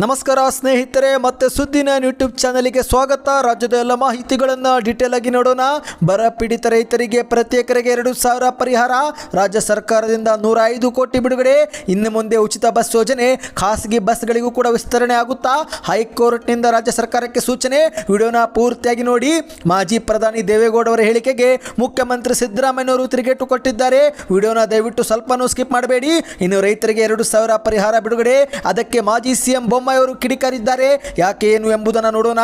ನಮಸ್ಕಾರ ಸ್ನೇಹಿತರೆ, ಮತ್ತೆ ಸುದ್ದಿನ ಯೂಟ್ಯೂಬ್ ಚಾನಲ್ಗೆ ಸ್ವಾಗತ. ರಾಜ್ಯದ ಎಲ್ಲ ಮಾಹಿತಿಗಳನ್ನು ಡೀಟೇಲ್ ಆಗಿ ನೋಡೋಣ. ಬರ ಪೀಡಿತ ರೈತರಿಗೆ ಪ್ರತಿ ಎಕರೆಗೆ ಎರಡು ಸಾವಿರ ಪರಿಹಾರ. ರಾಜ್ಯ ಸರ್ಕಾರದಿಂದ ನೂರ ಐದು ಕೋಟಿ ಬಿಡುಗಡೆ. ಇನ್ನು ಮುಂದೆ ಉಚಿತ ಬಸ್ ಯೋಜನೆ, ಖಾಸಗಿ ಬಸ್ಗಳಿಗೂ ಕೂಡ ವಿಸ್ತರಣೆ ಆಗುತ್ತಾ? ಹೈಕೋರ್ಟ್ನಿಂದ ರಾಜ್ಯ ಸರ್ಕಾರಕ್ಕೆ ಸೂಚನೆ. ವಿಡಿಯೋನ ಪೂರ್ತಿಯಾಗಿ ನೋಡಿ. ಮಾಜಿ ಪ್ರಧಾನಿ ದೇವೇಗೌಡ ಅವರ ಹೇಳಿಕೆಗೆ ಮುಖ್ಯಮಂತ್ರಿ ಸಿದ್ದರಾಮಯ್ಯವರು ತಿರುಗೇಟು ಕೊಟ್ಟಿದ್ದಾರೆ. ವಿಡಿಯೋನ ದಯವಿಟ್ಟು ಸ್ವಲ್ಪನೂ ಸ್ಕಿಪ್ ಮಾಡಬೇಡಿ. ಇನ್ನು ರೈತರಿಗೆ ಎರಡು ಸಾವಿರ ಪರಿಹಾರ ಬಿಡುಗಡೆ. ಅದಕ್ಕೆ ಮಾಜಿ ಸಿಎಂ ಬೊಮ್ಮಾಯಿ ಅವರು ಕಿಡಿಕಾರಿದ್ದಾರೆ. ಯಾಕೆ ಏನು ಎಂಬುದನ್ನು ನೋಡೋಣ.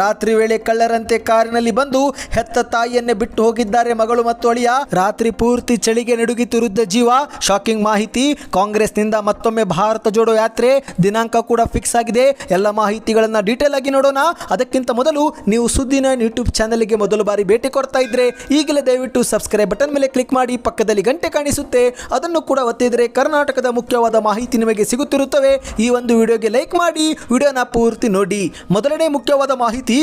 ರಾತ್ರಿ ವೇಳೆ ಕಳ್ಳರಂತೆ ಕಾರಿನಲ್ಲಿ ಬಂದು ಹೆತ್ತ ತಾಯಿಯನ್ನೇ ಬಿಟ್ಟು ಹೋಗಿದ್ದಾರೆ ಮಗಳು ಮತ್ತು ಅಳಿಯ. ರಾತ್ರಿ ಪೂರ್ತಿ ಚಳಿಗೆ ನಡುಗಿತಿರುದ್ದ ಜೀವ. ಶಾಕಿಂಗ್ ಮಾಹಿತಿ. ಕಾಂಗ್ರೆಸ್ನಿಂದ ಮತ್ತೊಮ್ಮೆ ಭಾರತ ಜೋಡೋ ಯಾತ್ರೆ. ದಿನಾಂಕ ಕೂಡ ಫಿಕ್ಸ್ ಆಗಿದೆ. ಎಲ್ಲ ಮಾಹಿತಿಗಳನ್ನು ಡೀಟೇಲ್ ಆಗಿ ನೋಡೋಣ. ಅದಕ್ಕಿಂತ ಮೊದಲು ನೀವು ಸುದ್ದಿನ ಯೂಟ್ಯೂಬ್ ಚಾನಲ್ಗೆ ಮೊದಲು ಬಾರಿ ಭೇಟಿ ಕೊಡ್ತಾ ಇದ್ರೆ ಈಗಲೇ ದಯವಿಟ್ಟು ಸಬ್ಸ್ಕ್ರೈಬ್ ಬಟನ್ ಮೇಲೆ ಕ್ಲಿಕ್ ಮಾಡಿ. ಪಕ್ಕದಲ್ಲಿ ಗಂಟೆ ಕಾಣಿಸುತ್ತೆ. ಅದನ್ನು ಕೂಡ ಒತ್ತಿದ್ರೆ ಕರ್ನಾಟಕದ ಮುಖ್ಯವಾದ ಮಾಹಿತಿ ನಿಮಗೆ ಸಿಗುತ್ತಿರುತ್ತವೆ. ಈ ಒಂದು ವಿಡಿಯೋಗೆ ಲೈಕ್ ಮಾಡಿ ವಿಡಿಯೋನ ಪೂರ್ತಿ ನೋಡಿ. ಮೊದಲನೇ ಮುಖ್ಯವಾದ ಮಾಹಿತಿ,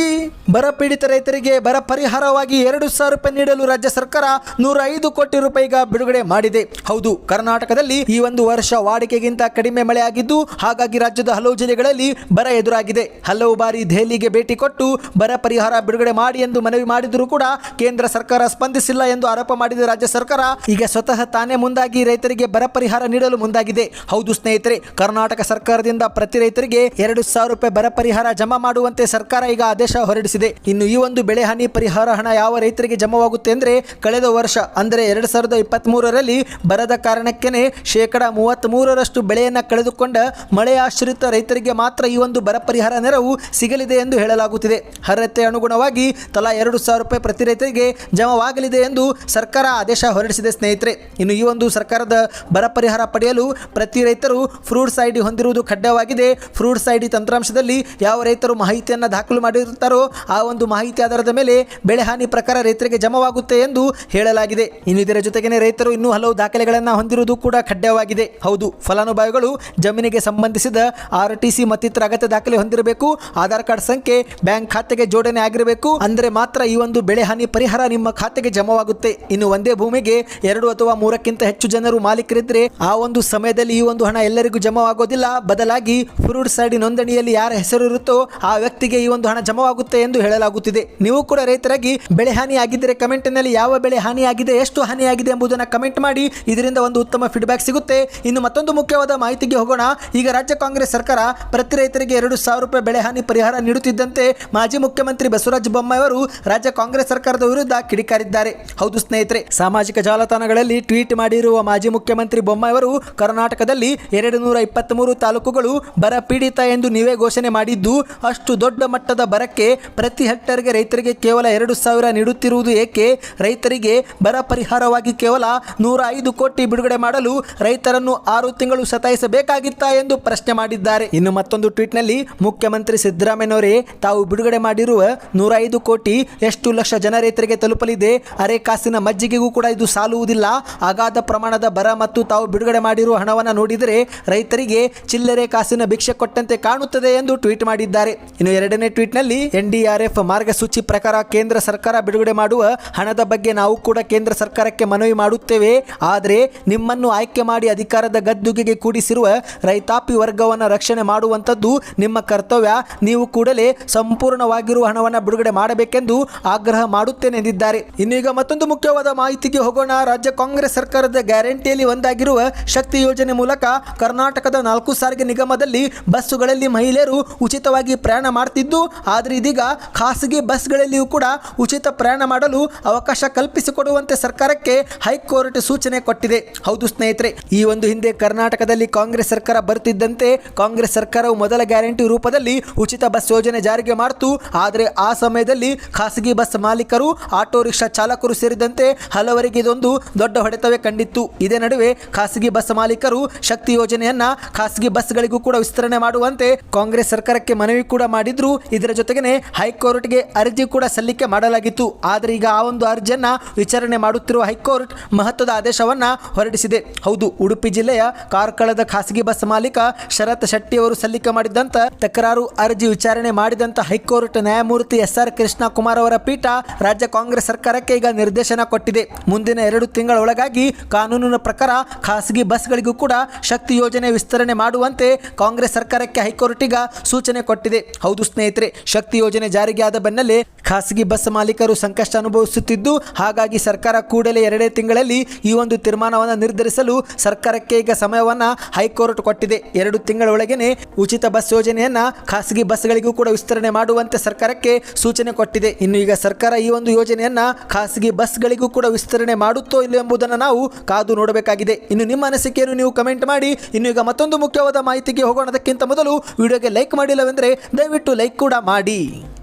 ಬರ ಪೀಡಿತ ರೈತರಿಗೆ ಬರ ಪರಿಹಾರವಾಗಿ ಎರಡು ಸಾವಿರ ರೂಪಾಯಿ ನೀಡಲು ರಾಜ್ಯ ಸರ್ಕಾರ ನೂರ ಐದು ಕೋಟಿ ರೂಪಾಯಿಗ ಬಿಡುಗಡೆ ಮಾಡಿದೆ. ಹೌದು, ಕರ್ನಾಟಕದಲ್ಲಿ ಈ ಒಂದು ವರ್ಷ ವಾಡಿಕೆಗಿಂತ ಕಡಿಮೆ ಮಳೆ ಆಗಿದ್ದು ಹಾಗಾಗಿ ರಾಜ್ಯದ ಹಲವು ಜಿಲ್ಲೆಗಳಲ್ಲಿ ಬರ ಎದುರಾಗಿದೆ. ಹಲವು ಬಾರಿ ದೆಹಲಿಗೆ ಭೇಟಿ ಕೊಟ್ಟು ಬರ ಪರಿಹಾರ ಬಿಡುಗಡೆ ಮಾಡಿ ಎಂದು ಮನವಿ ಮಾಡಿದರೂ ಕೂಡ ಕೇಂದ್ರ ಸರ್ಕಾರ ಸ್ಪಂದಿಸಿಲ್ಲ ಎಂದು ಆರೋಪ ಮಾಡಿದ ರಾಜ್ಯ ಸರ್ಕಾರ ಈಗ ಸ್ವತಃ ತಾನೇ ಮುಂದಾಗಿ ರೈತರಿಗೆ ಬರ ಪರಿಹಾರ ನೀಡಲು ಮುಂದಾಗಿದೆ. ಹೌದು ಸ್ನೇಹಿತರೆ, ಕರ್ನಾಟಕ ಸರ್ಕಾರದಿಂದ ಪ್ರತಿ ರೈತರಿಗೆ ಎರಡು ಸಾವಿರ ರೂಪಾಯಿ ಬರ ಪರಿಹಾರ ಜಮಾ ಮಾಡುವಂತೆ ಸರ್ಕಾರ ಈಗ ಆದೇಶ ಹೊರಡಿಸಿದೆ. ಇನ್ನು ಈ ಒಂದು ಬೆಳೆ ಹಾನಿ ಪರಿಹಾರ ಹಣ ಯಾವ ರೈತರಿಗೆ ಜಮಾವಾಗುತ್ತೆ ಅಂದ್ರೆ ಕಳೆದ ವರ್ಷ, ಅಂದರೆ ಎರಡ್ ಸಾವಿರದ ಇಪ್ಪತ್ತ್ ಮೂರರಲ್ಲಿ ಬರದ ಕಾರಣಕ್ಕೇನೆ ಶೇಕಡ ಮೂವತ್ತ್ ಮೂರರಷ್ಟು ಬೆಳೆಯನ್ನ ಕಳೆದುಕೊಂಡ ಮಳೆ ಆಶ್ರಿತ ರೈತರಿಗೆ ಮಾತ್ರ ಈ ಒಂದು ಬರ ಪರಿಹಾರ ನೆರವು ಸಿಗಲಿದೆ ಎಂದು ಹೇಳಲಾಗುತ್ತಿದೆ. ಅರ್ಹತೆ ಅನುಗುಣವಾಗಿ ತಲಾ ಎರಡು ಸಾವಿರ ರೂಪಾಯಿ ಪ್ರತಿ ರೈತರಿಗೆ ಜಮವಾಗಲಿದೆ ಎಂದು ಸರ್ಕಾರ ಆದೇಶ ಹೊರಡಿಸಿದೆ ಸ್ನೇಹಿತರೆ. ಇನ್ನು ಈ ಒಂದು ಸರ್ಕಾರದ ಬರ ಪರಿಹಾರ ಪಡೆಯಲು ಪ್ರತಿ ರೈತರು ಫ್ರೂಟ್ಸ್ ಐಡಿ ಹೊಂದಿರುವುದು ಕಡ್ಡಾಯವಾಗಿದೆ ಫ್ರೂಟ್ಸ್ ಸೈಡಿ ತಂತ್ರಾಂಶದಲ್ಲಿ ಯಾವ ರೈತರು ಮಾಹಿತಿಯನ್ನು ದಾಖಲು ಮಾಡಿರುತ್ತಾರೋ ಆ ಒಂದು ಮಾಹಿತಿ ಆಧಾರದ ಮೇಲೆ ಬೆಳೆ ಹಾನಿ ಪ್ರಕಾರ ರೈತರಿಗೆ ಜಮವಾಗುತ್ತೆ ಎಂದು ಹೇಳಲಾಗಿದೆ. ಇನ್ನು ಇದರ ಜೊತೆಗೇನೆ ರೈತರು ಇನ್ನೂ ಹಲವು ದಾಖಲೆಗಳನ್ನು ಹೊಂದಿರುವುದು ಕೂಡ ಕಡ್ಡಾಯವಾಗಿದೆ ಹೌದು, ಫಲಾನುಭವಿಗಳು ಜಮೀನಿಗೆ ಸಂಬಂಧಿಸಿದ ಆರ್ ಟಿ ಸಿ ಮತ್ತಿತರ ಅಗತ್ಯ ದಾಖಲೆ ಹೊಂದಿರಬೇಕು. ಆಧಾರ್ ಕಾರ್ಡ್ ಸಂಖ್ಯೆ, ಬ್ಯಾಂಕ್ ಖಾತೆಗೆ ಜೋಡಣೆ ಆಗಿರಬೇಕು. ಅಂದರೆ ಮಾತ್ರ ಈ ಒಂದು ಬೆಳೆ ಹಾನಿ ಪರಿಹಾರ ನಿಮ್ಮ ಖಾತೆಗೆ ಜಮವಾಗುತ್ತೆ. ಇನ್ನು ಒಂದೇ ಭೂಮಿಗೆ ಎರಡು ಅಥವಾ ಮೂರಕ್ಕಿಂತ ಹೆಚ್ಚು ಜನರು ಮಾಲೀಕರಿದ್ರೆ ಆ ಒಂದು ಸಮಯದಲ್ಲಿ ಈ ಒಂದು ಹಣ ಎಲ್ಲರಿಗೂ ಜಮವಾಗೋದಿಲ್ಲ. ಬದಲಾಗಿ ಫ್ರೂಟ್ಸ್ ಐಡಿ ನೋಂದಣಿಯಲ್ಲಿ ಯಾರ ಹೆಸರು ಇರುತ್ತೋ ಆ ವ್ಯಕ್ತಿಗೆ ಈ ಒಂದು ಹಣ ಜಮವಾಗುತ್ತೆ ಎಂದು ಹೇಳಲಾಗುತ್ತಿದೆ. ನೀವು ಕೂಡ ರೈತರಾಗಿ ಬೆಳೆ ಹಾನಿ ಆಗಿದ್ದರೆ ಕಮೆಂಟ್ನಲ್ಲಿ ಯಾವ ಬೆಳೆ ಹಾನಿಯಾಗಿದೆ, ಎಷ್ಟು ಹಾನಿಯಾಗಿದೆ ಎಂಬುದನ್ನು ಕಮೆಂಟ್ ಮಾಡಿ. ಇದರಿಂದ ಒಂದು ಉತ್ತಮ ಫೀಡ್ಬ್ಯಾಕ್ ಸಿಗುತ್ತೆ. ಇನ್ನು ಮತ್ತೊಂದು ಮುಖ್ಯವಾದ ಮಾಹಿತಿಗೆ ಹೋಗೋಣ. ಈಗ ರಾಜ್ಯ ಕಾಂಗ್ರೆಸ್ ಸರ್ಕಾರ ಪ್ರತಿ ರೈತರಿಗೆ ಎರಡು ಸಾವಿರ ರೂಪಾಯಿ ಬೆಳೆ ಹಾನಿ ಪರಿಹಾರ ನೀಡುತ್ತಿದ್ದಂತೆ ಮಾಜಿ ಮುಖ್ಯಮಂತ್ರಿ ಬಸವರಾಜ ಬೊಮ್ಮಾಯಿ ಅವರು ರಾಜ್ಯ ಕಾಂಗ್ರೆಸ್ ಸರ್ಕಾರದ ವಿರುದ್ಧ ಕಿಡಿಕಾರಿದ್ದಾರೆ. ಹೌದು ಸ್ನೇಹಿತರೆ, ಸಾಮಾಜಿಕ ಜಾಲತಾಣಗಳಲ್ಲಿ ಟ್ವೀಟ್ ಮಾಡಿರುವ ಮಾಜಿ ಮುಖ್ಯಮಂತ್ರಿ ಬೊಮ್ಮಾಯಿ ಅವರು ಕರ್ನಾಟಕದಲ್ಲಿ ಎರಡು ನೂರ ಇಪ್ಪತ್ತ್ ಮೂರು ತಾಲೂಕುಗಳು ಬರ ಪೀಡಿತ ಎಂದು ನೀವೇ ಘೋಷಣೆ ಮಾಡಿದ್ದು, ಅಷ್ಟು ದೊಡ್ಡ ಮಟ್ಟದ ಬರಕ್ಕೆ ಪ್ರತಿ ಹೆಕ್ಟರ್ಗೆ ರೈತರಿಗೆ ಕೇವಲ ಎರಡು ಸಾವಿರ ನೀಡುತ್ತಿರುವುದು ಏಕೆ? ರೈತರಿಗೆ ಬರ ಪರಿಹಾರವಾಗಿ ಕೇವಲ ನೂರ ಐದು ಕೋಟಿ ಬಿಡುಗಡೆ ಮಾಡಲು ರೈತರನ್ನು ಆರು ತಿಂಗಳು ಸತಾಯಿಸಬೇಕಾಗಿತ್ತಾ ಎಂದು ಪ್ರಶ್ನೆ ಮಾಡಿದ್ದಾರೆ. ಇನ್ನು ಮತ್ತೊಂದು ಟ್ವೀಟ್ನಲ್ಲಿ ಮುಖ್ಯಮಂತ್ರಿ ಸಿದ್ದರಾಮಯ್ಯನವರೇ, ತಾವು ಬಿಡುಗಡೆ ಮಾಡಿರುವ ನೂರ ಐದು ಕೋಟಿ ಎಷ್ಟು ಲಕ್ಷ ಜನ ರೈತರಿಗೆ ತಲುಪಲಿದೆ? ಅರೆ ಕಾಸಿನ ಮಜ್ಜಿಗೆಗೂ ಕೂಡ ಇದು ಸಾಲುವುದಿಲ್ಲ. ಅಗಾಧ ಪ್ರಮಾಣದ ಬರ ಮತ್ತು ತಾವು ಬಿಡುಗಡೆ ಮಾಡಿರುವ ಹಣವನ್ನು ನೋಡಿದರೆ ರೈತರಿಗೆ ಚಿಲ್ಲರೆ ಕಾಸಿನ ಭಿಕ್ಷೆ ಕೊಟ್ಟಂತೆ ಕಾಣುತ್ತದೆ ಎಂದು ಟ್ವೀಟ್ ಮಾಡಿದ್ದಾರೆ. ಇನ್ನು ಎರಡನೇ ಟ್ವೀಟ್ನಲ್ಲಿ ಎನ್ಡಿಆರ್ಎಫ್ ಮಾರ್ಗಸೂಚಿ ಪ್ರಕಾರ ಕೇಂದ್ರ ಸರ್ಕಾರ ಬಿಡುಗಡೆ ಮಾಡುವ ಹಣದ ಬಗ್ಗೆ ನಾವು ಕೂಡ ಕೇಂದ್ರ ಸರ್ಕಾರಕ್ಕೆ ಮನವಿ ಮಾಡುತ್ತೇವೆ. ಆದರೆ ನಿಮ್ಮನ್ನು ಆಯ್ಕೆ ಮಾಡಿ ಅಧಿಕಾರದ ಗದ್ದುಗೆಗೆ ಕೂಡಿಸಿರುವ ರೈತಾಪಿ ವರ್ಗವನ್ನು ರಕ್ಷಣೆ ಮಾಡುವಂಥದ್ದು ನಿಮ್ಮ ಕರ್ತವ್ಯ. ನೀವು ಕೂಡಲೇ ಸಂಪೂರ್ಣವಾಗಿರುವ ಹಣವನ್ನು ಬಿಡುಗಡೆ ಮಾಡಬೇಕೆಂದು ಆಗ್ರಹ ಮಾಡುತ್ತೇನೆ ಎಂದಿದ್ದಾರೆ. ಇನ್ನು ಈಗ ಮತ್ತೊಂದು ಮುಖ್ಯವಾದ ಮಾಹಿತಿಗೆ ಹೋಗೋಣ. ರಾಜ್ಯ ಕಾಂಗ್ರೆಸ್ ಸರ್ಕಾರದ ಗ್ಯಾರಂಟಿಯಲ್ಲಿ ಒಂದಾಗಿರುವ ಶಕ್ತಿ ಯೋಜನೆ ಮೂಲಕ ಕರ್ನಾಟಕದ ನಾಲ್ಕು ಸಾರಿಗೆ ನಿಗಮದಲ್ಲಿ ಬಸ್ಸುಗಳಲ್ಲಿ ಮಹಿಳೆಯರು ಉಚಿತವಾಗಿ ಪ್ರಯಾಣ ಮಾಡ್ತಿದ್ದು, ಆದರೆ ಇದೀಗ ಖಾಸಗಿ ಬಸ್ಗಳಲ್ಲಿಯೂ ಕೂಡ ಉಚಿತ ಪ್ರಯಾಣ ಮಾಡಲು ಅವಕಾಶ ಕಲ್ಪಿಸಿಕೊಡುವಂತೆ ಸರ್ಕಾರಕ್ಕೆ ಹೈಕೋರ್ಟ್ ಸೂಚನೆ ಕೊಟ್ಟಿದೆ. ಹೌದು ಸ್ನೇಹಿತರೆ, ಈ ಒಂದು ಹಿಂದೆ ಕರ್ನಾಟಕದಲ್ಲಿ ಕಾಂಗ್ರೆಸ್ ಸರ್ಕಾರ ಬರುತ್ತಿದ್ದಂತೆ ಕಾಂಗ್ರೆಸ್ ಸರ್ಕಾರವು ಮೊದಲ ಗ್ಯಾರಂಟಿ ರೂಪದಲ್ಲಿ ಉಚಿತ ಬಸ್ ಯೋಜನೆ ಜಾರಿಗೆ ಮಾಡಿತು. ಆದರೆ ಆ ಸಮಯದಲ್ಲಿ ಖಾಸಗಿ ಬಸ್ ಮಾಲೀಕರು, ಆಟೋ ರಿಕ್ಷಾ ಚಾಲಕರು ಸೇರಿದಂತೆ ಹಲವರಿಗೆ ಇದೊಂದು ದೊಡ್ಡ ಹೊಡೆತವೇ ಕಂಡಿತ್ತು. ಇದೇ ನಡುವೆ ಖಾಸಗಿ ಬಸ್ ಮಾಲೀಕರು ಶಕ್ತಿ ಯೋಜನೆಯನ್ನ ಖಾಸಗಿ ಬಸ್ಗಳಿಗೂ ಕೂಡ ವಿಸ್ತರಣೆ ಮಾಡುವಂತೆ ಕಾಂಗ್ರೆಸ್ ಸರ್ಕಾರಕ್ಕೆ ಮನವಿ ಕೂಡ ಮಾಡಿದ್ರು. ಇದರ ಜೊತೆಗೇನೆ ಹೈಕೋರ್ಟ್ಗೆ ಅರ್ಜಿ ಕೂಡ ಸಲ್ಲಿಕೆ ಮಾಡಲಾಗಿತ್ತು. ಆದರೆ ಈಗ ಆ ಒಂದು ಅರ್ಜಿಯನ್ನ ವಿಚಾರಣೆ ಮಾಡುತ್ತಿರುವ ಹೈಕೋರ್ಟ್ ಮಹತ್ವದ ಆದೇಶವನ್ನ ಹೊರಡಿಸಿದೆ. ಹೌದು, ಉಡುಪಿ ಜಿಲ್ಲೆಯ ಕಾರ್ಕಳದ ಖಾಸಗಿ ಬಸ್ ಮಾಲೀಕ ಶರತ್ ಶೆಟ್ಟಿ ಅವರು ಸಲ್ಲಿಕೆ ಮಾಡಿದಂತ ತಕರಾರು ಅರ್ಜಿ ವಿಚಾರಣೆ ಮಾಡಿದಂತ ಹೈಕೋರ್ಟ್ ನ್ಯಾಯಮೂರ್ತಿ ಎಸ್ ಆರ್ ಕೃಷ್ಣ ಕುಮಾರ್ ಅವರ ಪೀಠ ರಾಜ್ಯ ಕಾಂಗ್ರೆಸ್ ಸರ್ಕಾರಕ್ಕೆ ಈಗ ನಿರ್ದೇಶನ ಕೊಟ್ಟಿದೆ. ಮುಂದಿನ ಎರಡು ತಿಂಗಳ ಒಳಗಾಗಿ ಕಾನೂನಿನ ಪ್ರಕಾರ ಖಾಸಗಿ ಬಸ್ಗಳಿಗೂ ಕೂಡ ಶಕ್ತಿ ಯೋಜನೆ ವಿಸ್ತರಣೆ ಮಾಡುವಂತೆ ಕಾಂಗ್ರೆಸ್ ಸರ್ಕಾರ ಸರ್ಕಾರಕ್ಕೆ ಹೈಕೋರ್ಟಿಗ ಸೂಚನೆ ಕೊಟ್ಟಿದೆ. ಹೌದು ಸ್ನೇಹಿತರೆ, ಶಕ್ತಿ ಯೋಜನೆ ಜಾರಿಗೆ ಆದ ಬೆನ್ನಲ್ಲೇ ಖಾಸಗಿ ಬಸ್ ಮಾಲೀಕರು ಸಂಕಷ್ಟ ಅನುಭವಿಸುತ್ತಿದ್ದು, ಹಾಗಾಗಿ ಸರ್ಕಾರ ಕೂಡಲೇ ಎರಡೇ ತಿಂಗಳಲ್ಲಿ ಈ ಒಂದು ತೀರ್ಮಾನವನ್ನು ನಿರ್ಧರಿಸಲು ಸರ್ಕಾರಕ್ಕೆ ಈಗ ಸಮಯವನ್ನು ಹೈಕೋರ್ಟ್ ಕೊಟ್ಟಿದೆ. ಎರಡು ತಿಂಗಳ ಒಳಗೇನೆ ಉಚಿತ ಬಸ್ ಯೋಜನೆಯನ್ನ ಖಾಸಗಿ ಬಸ್ಗಳಿಗೂ ಕೂಡ ವಿಸ್ತರಣೆ ಮಾಡುವಂತೆ ಸರ್ಕಾರಕ್ಕೆ ಸೂಚನೆ ಕೊಟ್ಟಿದೆ. ಇನ್ನು ಈಗ ಸರ್ಕಾರ ಈ ಒಂದು ಯೋಜನೆಯನ್ನ ಖಾಸಗಿ ಬಸ್ಗಳಿಗೂ ಕೂಡ ವಿಸ್ತರಣೆ ಮಾಡುತ್ತೋ ಇಲ್ಲ ಎಂಬುದನ್ನು ನಾವು ಕಾದು ನೋಡಬೇಕಾಗಿದೆ. ಇನ್ನು ನಿಮ್ಮ ಅನಿಸಿಕೆಯನ್ನು ನೀವು ಕಮೆಂಟ್ ಮಾಡಿ. ಇನ್ನು ಈಗ ಮತ್ತೊಂದು ಮುಖ್ಯವಾದ ಮಾಹಿತಿಗೆ ಹೋಗೋಣದಕ್ಕಿಂತ ಮೊದಲು ವಿಡಿಯೋಗೆ ಲೈಕ್ ಮಾಡಿಲ್ಲವೆಂದರೆ ದಯವಿಟ್ಟು ಲೈಕ್ ಕೂಡ ಮಾಡಿ.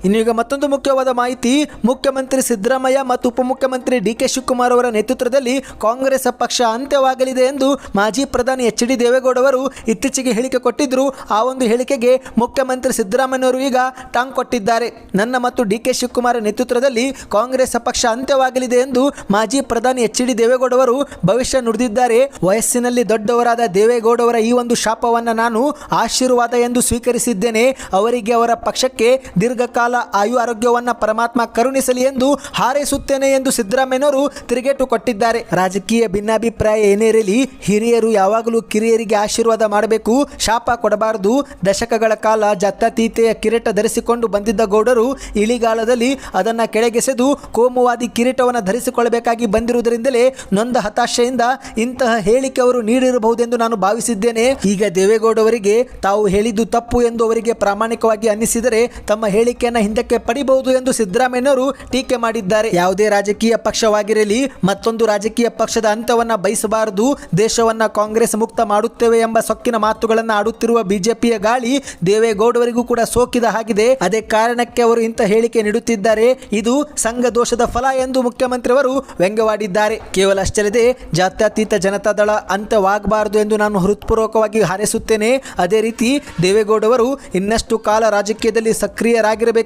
ಇನ್ನು ಈಗ ಮತ್ತೊಂದು ಮುಖ್ಯವಾದ ಮಾಹಿತಿ. ಮುಖ್ಯಮಂತ್ರಿ ಸಿದ್ದರಾಮಯ್ಯ ಮತ್ತು ಉಪಮುಖ್ಯಮಂತ್ರಿ ಡಿ ಕೆ ಶಿವಕುಮಾರ್ ಅವರ ನೇತೃತ್ವದಲ್ಲಿ ಕಾಂಗ್ರೆಸ್ ಪಕ್ಷ ಅಂತ್ಯವಾಗಲಿದೆ ಎಂದು ಮಾಜಿ ಪ್ರಧಾನಿ ಎಚ್ ಡಿ ದೇವೇಗೌಡ ಅವರು ಇತ್ತೀಚೆಗೆ ಹೇಳಿಕೆ ಕೊಟ್ಟಿದ್ರು. ಆ ಒಂದು ಹೇಳಿಕೆಗೆ ಮುಖ್ಯಮಂತ್ರಿ ಸಿದ್ದರಾಮಯ್ಯವರು ಈಗ ಟಾಂಗ್ ಕೊಟ್ಟಿದ್ದಾರೆ. ನನ್ನ ಮತ್ತು ಡಿ ಕೆ ಶಿವಕುಮಾರ್ ನೇತೃತ್ವದಲ್ಲಿ ಕಾಂಗ್ರೆಸ್ ಪಕ್ಷ ಅಂತ್ಯವಾಗಲಿದೆ ಎಂದು ಮಾಜಿ ಪ್ರಧಾನಿ ಎಚ್ ಡಿ ದೇವೇಗೌಡ ಅವರು ಭವಿಷ್ಯ ನುಡಿದಿದ್ದಾರೆ. ವಯಸ್ಸಿನಲ್ಲಿ ದೊಡ್ಡವರಾದ ದೇವೇಗೌಡವರ ಈ ಒಂದು ಶಾಪವನ್ನು ನಾನು ಆಶೀರ್ವಾದ ಎಂದು ಸ್ವೀಕರಿಸಿದ್ದೇನೆ. ಅವರಿಗೆ ಅವರ ಪಕ್ಷಕ್ಕೆ ದೀರ್ಘಕಾಲ ಆಯು ಆರೋಗ್ಯವನ್ನು ಪರಮಾತ್ಮ ಕರುಣಿಸಲಿ ಎಂದು ಹಾರೈಸುತ್ತೇನೆ ಎಂದು ಸಿದ್ದರಾಮಯ್ಯನವರು ತಿರುಗೇಟು ಕೊಟ್ಟಿದ್ದಾರೆ. ರಾಜಕೀಯ ಭಿನ್ನಾಭಿಪ್ರಾಯ ಏನೇ ಇರಲಿ, ಹಿರಿಯರು ಯಾವಾಗಲೂ ಕಿರಿಯರಿಗೆ ಆಶೀರ್ವಾದ ಮಾಡಬೇಕು, ಶಾಪ ಕೊಡಬಾರದು. ದಶಕಗಳ ಕಾಲ ಜತ್ತಾತೀತೆಯ ಕಿರೀಟ ಧರಿಸಿಕೊಂಡು ಬಂದಿದ್ದ ಗೌಡರು ಇಳಿಗಾಲದಲ್ಲಿ ಅದನ್ನು ಕೆಳಗೆಸೆದು ಕೋಮುವಾದಿ ಕಿರೀಟವನ್ನು ಧರಿಸಿಕೊಳ್ಳಬೇಕಾಗಿ ಬಂದಿರುವುದರಿಂದಲೇ ನೊಂದ ಹತಾಶೆಯಿಂದ ಇಂತಹ ಹೇಳಿಕೆ ಅವರು ನೀಡಿರಬಹುದೆಂದು ನಾನು ಭಾವಿಸಿದ್ದೇನೆ. ಈಗ ದೇವೇಗೌಡವರಿಗೆ ತಾವು ಹೇಳಿದ್ದು ತಪ್ಪು ಎಂದು ಅವರಿಗೆ ಪ್ರಾಮಾಣಿಕವಾಗಿ ಅನ್ನಿಸಿದರೆ ತಮ್ಮ ಹೇಳಿಕೆಯನ್ನು ಹಿಂದಕ್ಕೆ ಪಡಿಬಹುದು ಎಂದು ಸಿದ್ದರಾಮಯ್ಯನವರು ಟೀಕೆ ಮಾಡಿದ್ದಾರೆ. ಯಾವುದೇ ರಾಜಕೀಯ ಪಕ್ಷವಾಗಿರಲಿ, ಮತ್ತೊಂದು ರಾಜಕೀಯ ಪಕ್ಷದ ಅಂತ್ಯವನ್ನ ಬಯಸಬಾರದು. ದೇಶವನ್ನ ಕಾಂಗ್ರೆಸ್ ಮುಕ್ತ ಮಾಡುತ್ತೇವೆ ಎಂಬ ಸೊಕ್ಕಿನ ಮಾತುಗಳನ್ನು ಆಡುತ್ತಿರುವ ಬಿಜೆಪಿಯ ಗಾಳಿ ದೇವೇಗೌಡವರಿಗೂ ಕೂಡ ಸೋಕಿದ ಹಾಗಿದೆ. ಅದೇ ಕಾರಣಕ್ಕೆ ಅವರು ಇಂಥ ಹೇಳಿಕೆ ನೀಡುತ್ತಿದ್ದಾರೆ. ಇದು ಸಂಘ ದೋಷದ ಫಲ ಎಂದು ಮುಖ್ಯಮಂತ್ರಿ ಅವರು ವ್ಯಂಗ್ಯವಾಡಿದ್ದಾರೆ. ಕೇವಲ ಅಷ್ಟಲ್ಲದೆ ಜಾತ್ಯತೀತ ಜನತಾದಳ ಅಂತ್ಯವಾಗಬಾರದು ಎಂದು ನಾನು ಹೃತ್ಪೂರ್ವಕವಾಗಿ ಹಾರೈಸುತ್ತೇನೆ. ಅದೇ ರೀತಿ ದೇವೇಗೌಡವರು ಇನ್ನಷ್ಟು ಕಾಲ ರಾಜಕೀಯದಲ್ಲಿ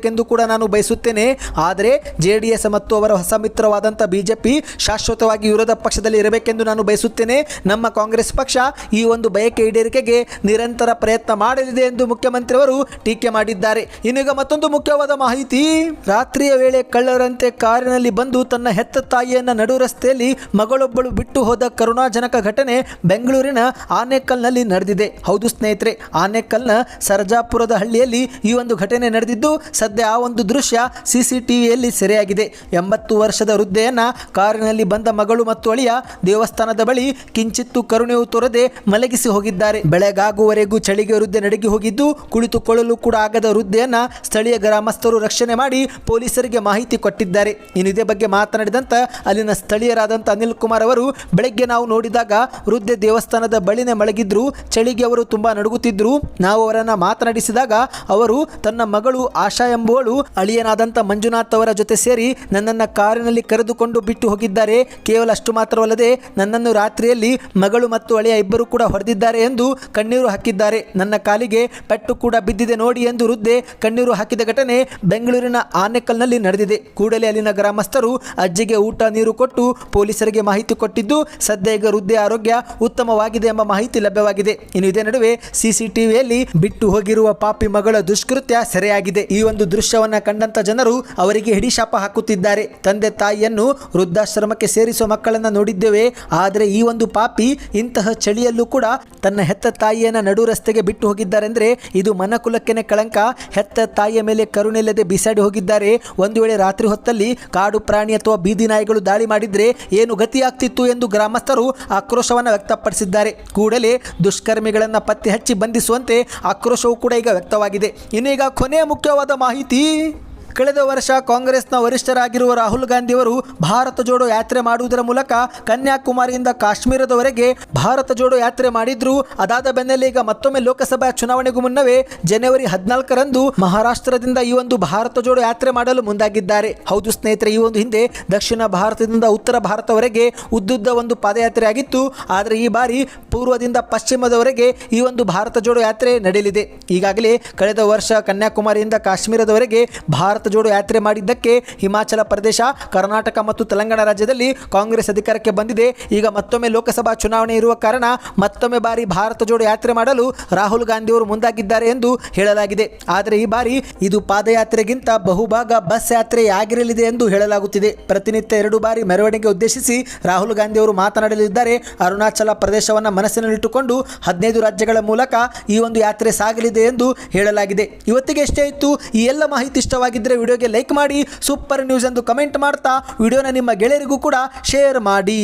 ಸಕ್ರಿಯರಾಗಿರಬೇಕೆಂದು ಕೂಡ ನಾನು ಬಯಸುತ್ತೇನೆ. ಆದರೆ ಜೆ ಮತ್ತು ಅವರ ಹೊಸ ಮಿತ್ರವಾದಂಥ ಬಿಜೆಪಿ ಶಾಶ್ವತವಾಗಿ ವಿರೋಧ ಪಕ್ಷದಲ್ಲಿ ಇರಬೇಕೆಂದು ನಾನು ಬಯಸುತ್ತೇನೆ. ನಮ್ಮ ಕಾಂಗ್ರೆಸ್ ಪಕ್ಷ ಈ ಒಂದು ಬಯಕೆ ಈಡೇರಿಕೆಗೆ ನಿರಂತರ ಪ್ರಯತ್ನ ಮಾಡಲಿದೆ ಎಂದು ಮುಖ್ಯಮಂತ್ರಿ ಅವರು ಟೀಕೆ ಮಾಡಿದ್ದಾರೆ. ಇನ್ನೀಗ ಮತ್ತೊಂದು ಮುಖ್ಯವಾದ ಮಾಹಿತಿ. ರಾತ್ರಿಯ ವೇಳೆ ಕಳ್ಳರಂತೆ ಕಾರಿನಲ್ಲಿ ಬಂದು ತನ್ನ ಹೆತ್ತ ತಾಯಿಯನ್ನ ನಡು ರಸ್ತೆಯಲ್ಲಿ ಮಗಳೊಬ್ಬಳು ಬಿಟ್ಟು ಹೋದ ಕರುಣಾಜನಕ ಘಟನೆ ಬೆಂಗಳೂರಿನ ಆನೇಕಲ್ನಲ್ಲಿ ನಡೆದಿದೆ. ಹೌದು ಸ್ನೇಹಿತರೆ, ಆನೇಕಲ್ನ ಸರ್ಜಾಪುರದ ಹಳ್ಳಿಯಲ್ಲಿ ಈ ಒಂದು ಘಟನೆ ನಡೆದಿದ್ದು, ಸದ್ಯ ಆ ಒಂದು ದೃಶ್ಯ ಸಿಸಿಟಿವಿಯಲ್ಲಿ ಸೆರೆಯಾಗಿದೆ. ಎಂಬತ್ತು ವರ್ಷದ ವೃದ್ಧೆಯನ್ನ ಕಾರಿನಲ್ಲಿ ಬಂದ ಮಗಳು ಮತ್ತು ಅಳಿಯ ದೇವಸ್ಥಾನದ ಬಳಿ ಕಿಂಚಿತ್ತು ಕರುಣೆಯು ತೊರೆದೆ ಮಲಗಿಸಿ ಹೋಗಿದ್ದಾರೆ. ಬೆಳಗಾಗುವವರೆಗೂ ಚಳಿಗೆ ವೃದ್ಧೆ ನಡಗಿ ಹೋಗಿದ್ದು, ಕುಳಿತುಕೊಳ್ಳಲು ಕೂಡ ಆಗದ ವೃದ್ಧೆಯನ್ನ ಸ್ಥಳೀಯ ಗ್ರಾಮಸ್ಥರು ರಕ್ಷಣೆ ಮಾಡಿ ಪೊಲೀಸರಿಗೆ ಮಾಹಿತಿ ಕೊಟ್ಟಿದ್ದಾರೆ. ಇನ್ನು ಇದೇ ಬಗ್ಗೆ ಮಾತನಾಡಿದಂತ ಅಲ್ಲಿನ ಸ್ಥಳೀಯರಾದಂಥ ಅನಿಲ್ ಕುಮಾರ್ ಅವರು, ಬೆಳಗ್ಗೆ ನಾವು ನೋಡಿದಾಗ ವೃದ್ಧೆ ದೇವಸ್ಥಾನದ ಬಳಿನೇ ಮಲಗಿದ್ರು, ಚಳಿಗೆ ಅವರು ತುಂಬಾ ನಡುಗುತ್ತಿದ್ರು. ನಾವು ಅವರನ್ನ ಮಾತನಾಡಿಸಿದಾಗ ಅವರು ತನ್ನ ಮಗಳು ಆಶಾ ಎಂಬುವಳು ಅಳಿಯನಾದಂಥ ಮಂಜುನಾಥ್ ಅವರ ಜೊತೆ ಸೇರಿ ನನ್ನನ್ನು ಕಾರಿನಲ್ಲಿ ಕರೆದುಕೊಂಡು ಬಿಟ್ಟು ಹೋಗಿದ್ದಾರೆ. ಕೇವಲ ಅಷ್ಟು ಮಾತ್ರವಲ್ಲದೆ ನನ್ನನ್ನು ರಾತ್ರಿಯಲ್ಲಿ ಮಗಳು ಮತ್ತು ಅಳಿಯ ಇಬ್ಬರು ಕೂಡ ಹೊಡೆದಿದ್ದಾರೆ ಎಂದು ಕಣ್ಣೀರು ಹಾಕಿದ್ದಾರೆ. ನನ್ನ ಕಾಲಿಗೆ ಪೆಟ್ಟು ಕೂಡ ಬಿದ್ದಿದೆ ನೋಡಿ ಎಂದು ವೃದ್ಧೆ ಕಣ್ಣೀರು ಹಾಕಿದ ಘಟನೆ ಬೆಂಗಳೂರಿನ ಆನೆಕಲ್ನಲ್ಲಿ ನಡೆದಿದೆ. ಕೂಡಲೇ ಅಲ್ಲಿನ ಗ್ರಾಮಸ್ಥರು ಅಜ್ಜಿಗೆ ಊಟ, ನೀರು ಕೊಟ್ಟು ಪೊಲೀಸರಿಗೆ ಮಾಹಿತಿ ಕೊಟ್ಟಿದ್ದು, ಸದ್ಯ ಈಗ ವೃದ್ಧೆ ಆರೋಗ್ಯ ಉತ್ತಮವಾಗಿದೆ ಎಂಬ ಮಾಹಿತಿ ಲಭ್ಯವಾಗಿದೆ. ಇನ್ನು ಇದೇ ನಡುವೆ ಸಿಸಿಟಿವಿಯಲ್ಲಿ ಬಿಟ್ಟು ಹೋಗಿರುವ ಪಾಪಿ ಮಗಳ ದುಷ್ಕೃತ್ಯ ಸೆರೆಯಾಗಿದೆ. ಈ ಒಂದು ದೃಶ್ಯವನ್ನ ಕಂಡಂತ ಜನರು ಅವರಿಗೆ ಹಿಡಿಶಾಪ ಹಾಕುತ್ತಿದ್ದಾರೆ. ತಂದೆ ತಾಯಿಯನ್ನು ವೃದ್ಧಾಶ್ರಮಕ್ಕೆ ಸೇರಿಸುವ ಮಕ್ಕಳನ್ನ ನೋಡಿದ್ದೇವೆ. ಆದರೆ ಈ ಒಂದು ಪಾಪಿ ಇಂತಹ ಚಳಿಯಲ್ಲೂ ಕೂಡ ತನ್ನ ಹೆತ್ತ ತಾಯಿಯನ್ನ ನಡು ರಸ್ತೆಗೆ ಬಿಟ್ಟು ಹೋಗಿದ್ದಾರೆಂದರೆ ಇದು ಮನಕುಲಕ್ಕೆನೆ ಕಳಂಕ. ಹೆತ್ತ ತಾಯಿಯ ಮೇಲೆ ಕರುಣೆಲ್ಲದೆ ಬಿಸಾಡಿ ಹೋಗಿದ್ದಾರೆ. ಒಂದು ವೇಳೆ ರಾತ್ರಿ ಹೊತ್ತಲ್ಲಿ ಕಾಡು ಪ್ರಾಣಿ ಅಥವಾ ಬೀದಿ ನಾಯಿಗಳು ದಾಳಿ ಮಾಡಿದ್ರೆ ಏನು ಗತಿಯಾಗ್ತಿತ್ತು ಎಂದು ಗ್ರಾಮಸ್ಥರು ಆಕ್ರೋಶವನ್ನು ವ್ಯಕ್ತಪಡಿಸಿದ್ದಾರೆ. ಕೂಡಲೇ ದುಷ್ಕರ್ಮಿಗಳನ್ನು ಪತ್ತೆ ಹಚ್ಚಿ ಬಂಧಿಸುವಂತೆ ಆಕ್ರೋಶವೂ ಕೂಡ ಈಗ ವ್ಯಕ್ತವಾಗಿದೆ. ಇನ್ನೀಗ ಕೊನೆಯ ಮುಖ್ಯವಾದ ಮಾಹಿತಿ Haiti. ಕಳೆದ ವರ್ಷ ಕಾಂಗ್ರೆಸ್ನ ವರಿಷ್ಠರಾಗಿರುವ ರಾಹುಲ್ ಗಾಂಧಿಯವರು ಭಾರತ ಜೋಡೋ ಯಾತ್ರೆ ಮಾಡುವುದರ ಮೂಲಕ ಕನ್ಯಾಕುಮಾರಿಯಿಂದ ಕಾಶ್ಮೀರದವರೆಗೆ ಭಾರತ ಜೋಡೋ ಯಾತ್ರೆ ಮಾಡಿದ್ರು. ಅದಾದ ಬೆನ್ನಲ್ಲೇ ಈಗ ಮತ್ತೊಮ್ಮೆ ಲೋಕಸಭಾ ಚುನಾವಣೆಗೂ ಮುನ್ನವೇ ಜನವರಿ ಹದಿನಾಲ್ಕರಂದು ಮಹಾರಾಷ್ಟ್ರದಿಂದ ಈ ಒಂದು ಭಾರತ ಜೋಡೋ ಯಾತ್ರೆ ಮಾಡಲು ಮುಂದಾಗಿದ್ದಾರೆ. ಹೌದು ಸ್ನೇಹಿತರೆ, ಈ ಒಂದು ಹಿಂದೆ ದಕ್ಷಿಣ ಭಾರತದಿಂದ ಉತ್ತರ ಭಾರತವರೆಗೆ ಉದ್ದುದ್ದ ಒಂದು ಪಾದಯಾತ್ರೆ ಆಗಿತ್ತು. ಆದರೆ ಈ ಬಾರಿ ಪೂರ್ವದಿಂದ ಪಶ್ಚಿಮದವರೆಗೆ ಈ ಒಂದು ಭಾರತ ಜೋಡೋ ಯಾತ್ರೆ ನಡೆಯಲಿದೆ. ಈಗಾಗಲೇ ಕಳೆದ ವರ್ಷ ಕನ್ಯಾಕುಮಾರಿಯಿಂದ ಕಾಶ್ಮೀರದವರೆಗೆ ಭಾರತ ಭಾರತ ಜೋಡೋ ಯಾತ್ರೆ ಮಾಡಿದ್ದಕ್ಕೆ ಹಿಮಾಚಲ ಪ್ರದೇಶ, ಕರ್ನಾಟಕ ಮತ್ತು ತೆಲಂಗಾಣ ರಾಜ್ಯದಲ್ಲಿ ಕಾಂಗ್ರೆಸ್ ಅಧಿಕಾರಕ್ಕೆ ಬಂದಿದೆ. ಈಗ ಮತ್ತೊಮ್ಮೆ ಲೋಕಸಭಾ ಚುನಾವಣೆ ಇರುವ ಕಾರಣ ಮತ್ತೊಮ್ಮೆ ಬಾರಿ ಭಾರತ ಜೋಡು ಯಾತ್ರೆ ಮಾಡಲು ರಾಹುಲ್ ಗಾಂಧಿ ಅವರು ಮುಂದಾಗಿದ್ದಾರೆ ಎಂದು ಹೇಳಲಾಗಿದೆ. ಆದರೆ ಈ ಬಾರಿ ಇದು ಪಾದಯಾತ್ರೆಗಿಂತ ಬಹುಭಾಗ ಬಸ್ ಯಾತ್ರೆ ಆಗಿರಲಿದೆ ಎಂದು ಹೇಳಲಾಗುತ್ತಿದೆ. ಪ್ರತಿನಿತ್ಯ ಎರಡು ಬಾರಿ ಮೆರವಣಿಗೆ ಉದ್ದೇಶಿಸಿ ರಾಹುಲ್ ಗಾಂಧಿ ಅವರು ಮಾತನಾಡಲಿದ್ದಾರೆ. ಅರುಣಾಚಲ ಪ್ರದೇಶವನ್ನು ಮನಸ್ಸಿನಲ್ಲಿಟ್ಟುಕೊಂಡು ಹದಿನೈದು ರಾಜ್ಯಗಳ ಮೂಲಕ ಈ ಒಂದು ಯಾತ್ರೆ ಸಾಗಲಿದೆ ಎಂದು ಹೇಳಲಾಗಿದೆ. ಇವತ್ತಿಗೆ ಎಷ್ಟೇ ಇತ್ತು, ಈ ಎಲ್ಲ ಮಾಹಿತಿ ಇಷ್ಟವಾಗಿದ್ದರೆ ವಿಡಿಯೋಗೆ ಲೈಕ್ ಮಾಡಿ ಸೂಪರ್ ನ್ಯೂಸ್ ಎಂದು ಕಮೆಂಟ್ ಮಾಡ್ತಾ ವಿಡಿಯೋನ ನಿಮ್ಮ ಗೆಳೆಯರಿಗೂ ಕೂಡ ಶೇರ್ ಮಾಡಿ.